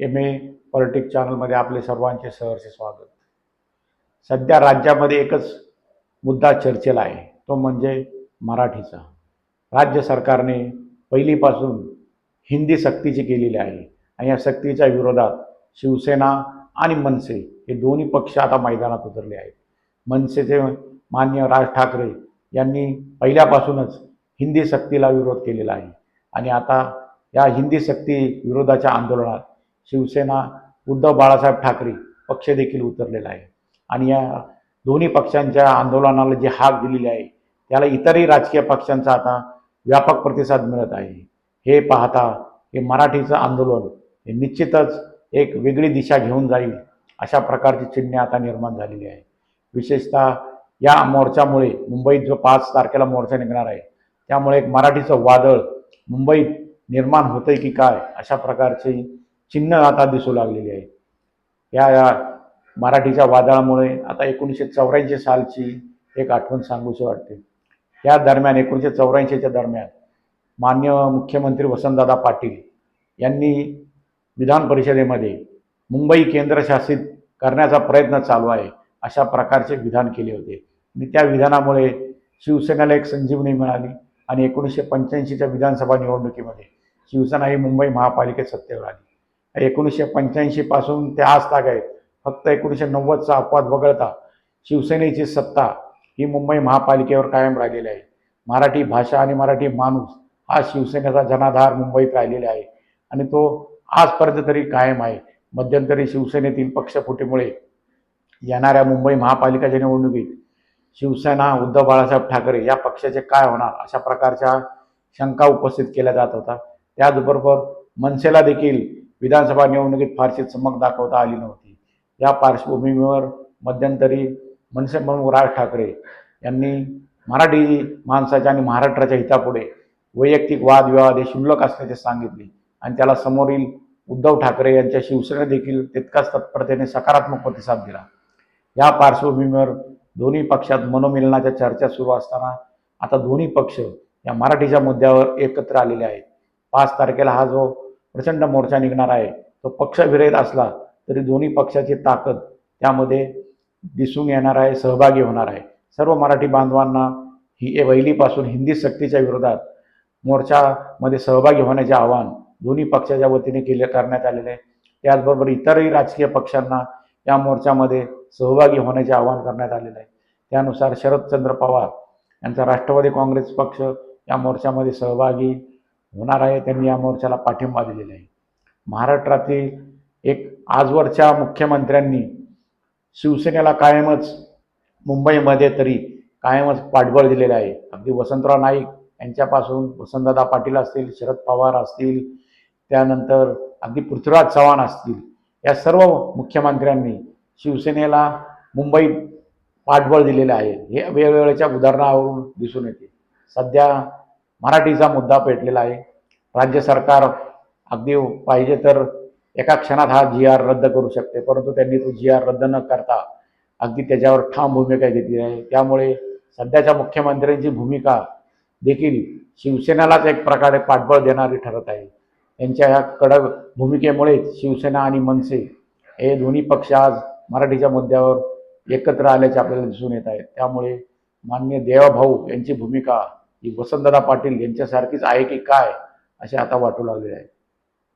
M A politic चॅनलमध्ये आपले सर्वांचे सहर्ष स्वागत. सध्या राज्यामध्ये एकच मुद्दा चर्चेला आहे. तो म्हणजे मराठीचा. राज्य सरकारने पहिलीपासून हिंदी सक्तीची केलेली आहे आणि या सक्तीच्या विरोधात शिवसेना आणि मनसे हे दोन्ही पक्ष आता मैदानात उतरले आहेत. मनसेचे मान्य राज ठाकरे यांनी पहिल्यापासूनच हिंदी सक्तीला विरोध केलेला आहे. आणि आता या हिंदी सक्ती विरोधाच्या आंदोलनात शिवसेना उद्धव बाळासाहेब ठाकरे पक्ष देखील उतरलेला आहे. आणि या दोन्ही पक्षांच्या आंदोलनाला जी हाक दिलेली आहे त्याला इतरही राजकीय पक्षांचा आता व्यापक प्रतिसाद मिळत आहे. हे पाहता हे मराठीचं आंदोलन हे निश्चितच एक वेगळी दिशा घेऊन जाईल अशा प्रकारची चिन्हे आता निर्माण झालेली आहे. विशेषतः या मोर्चामुळे मुंबईत जो पाच तारखेला मोर्चा निघणार आहे त्यामुळे एक मराठीचं वादळ मुंबईत निर्माण होतंय की काय अशा प्रकारची चिन्ह आता दिसू लागलेली आहे. या या मराठीच्या वादळामुळे आता एकोणीसशे चौऱ्याऐंशी सालची एक आठवण सांगूशी वाटते. या दरम्यान एकोणीसशे चौऱ्याऐंशीच्या दरम्यान मान्य मुख्यमंत्री वसंतदादा पाटील यांनी विधान परिषदेमध्ये मुंबई केंद्रशासित करण्याचा प्रयत्न चालू आहे अशा प्रकारचे विधान केले होते. आणि त्या विधानामुळे शिवसेनेला एक संजीवनी मिळाली आणि एकोणीसशे पंच्याऐंशीच्या विधानसभा निवडणुकीमध्ये शिवसेना ही मुंबई महापालिकेत सत्तेवर आली. एकोणीसशे पंच्याऐंशीपासून ते आज ताग आहेत. फक्त एकोणीसशे नव्वदचा अपवाद वगळता शिवसेनेची सत्ता ही मुंबई महापालिकेवर कायम राहिलेली आहे. मराठी भाषा आणि मराठी माणूस हा शिवसेनेचा जनाधार मुंबईत राहिलेला आहे आणि तो आजपर्यंत तरी कायम आहे. मध्यंतरी शिवसेनेतील पक्षफुटीमुळे येणाऱ्या मुंबई महापालिकाच्या निवडणुकीत शिवसेना उद्धव बाळासाहेब ठाकरे या पक्षाचे काय होणार अशा प्रकारच्या शंका उपस्थित केल्या जात होता त्याचबरोबर मनसेला देखील विधानसभा निवडणुकीत फारशी चमक दाखवता आली नव्हती. या पार्श्वभूमीवर मध्यंतरी मनसे म्हणून राज ठाकरे यांनी मराठी माणसाच्या आणि महाराष्ट्राच्या हितापुढे वैयक्तिक वादविवाद हे क्षुल्लक असल्याचे सांगितले आणि त्याला समोरील उद्धव ठाकरे यांच्या शिवसेने देखील तितकाच तत्परतेने सकारात्मक प्रतिसाद दिला. या पार्श्वभूमीवर दोन्ही पक्षात मनोमिलनाच्या चर्चा सुरू असताना आता दोन्ही पक्ष या मराठीच्या मुद्द्यावर एकत्र आलेले आहेत. पाच तारखेला हा जो प्रचंड मोर्चा निघणार आहे. तो पक्षविरहित असला तरी दोन्ही पक्षाची ताकद त्यामध्ये दिसून येणार आहे सहभागी होणार आहे. सर्व मराठी बांधवांना ही वहिलीपासून हिंदी सक्तीच्या विरोधात मोर्चामध्ये सहभागी होण्याचे आवाहन दोन्ही पक्षाच्या वतीने केले करण्यात आलेले आहे. त्याचबरोबर इतरही राजकीय पक्षांना या मोर्चामध्ये सहभागी होण्याचे आवाहन करण्यात आलेलं आहे. त्यानुसार शरदचंद्र पवार यांचा राष्ट्रवादी काँग्रेस पक्ष या मोर्चामध्ये सहभागी होणार आहे त्यांनी या मोर्चाला पाठिंबा दिलेला आहे. महाराष्ट्रातील एक आजवरच्या मुख्यमंत्र्यांनी शिवसेनेला कायमच मुंबईमध्ये तरी कायमच पाठबळ दिलेलं आहे. अगदी वसंतराव नाईक यांच्यापासून वसंतदादा पाटील असतील शरद पवार असतील त्यानंतर अगदी पृथ्वीराज चव्हाण असतील या सर्व मुख्यमंत्र्यांनी शिवसेनेला मुंबईत पाठबळ दिलेलं आहे. हे वेगवेगळ्याच्या उदाहरणावरून दिसून येते. सध्या मराठीचा मुद्दा पेटलेला आहे. राज्य सरकार अगदी पाहिजे तर एका क्षणात हा जी आर रद्द करू शकते परंतु त्यांनी तो जी आर रद्द न करता अगदी त्याच्यावर ठाम भूमिका घेतली आहे. त्यामुळे सध्याच्या मुख्यमंत्र्यांची भूमिका देखील शिवसेनेलाच एक प्रकारे पाठबळ देणारी ठरत आहे. त्यांच्या ह्या कडक भूमिकेमुळेच शिवसेना आणि मनसे हे दोन्ही पक्ष आज मराठीच्या मुद्द्यावर एकत्र आल्याचे आपल्याला दिसून येत आहेत त्यामुळे मान्य देवाभाऊ यांची भूमिका ही वसंतदादा पाटील यांच्यासारखीच आहे की काय असे आता वाटू लागले आहे.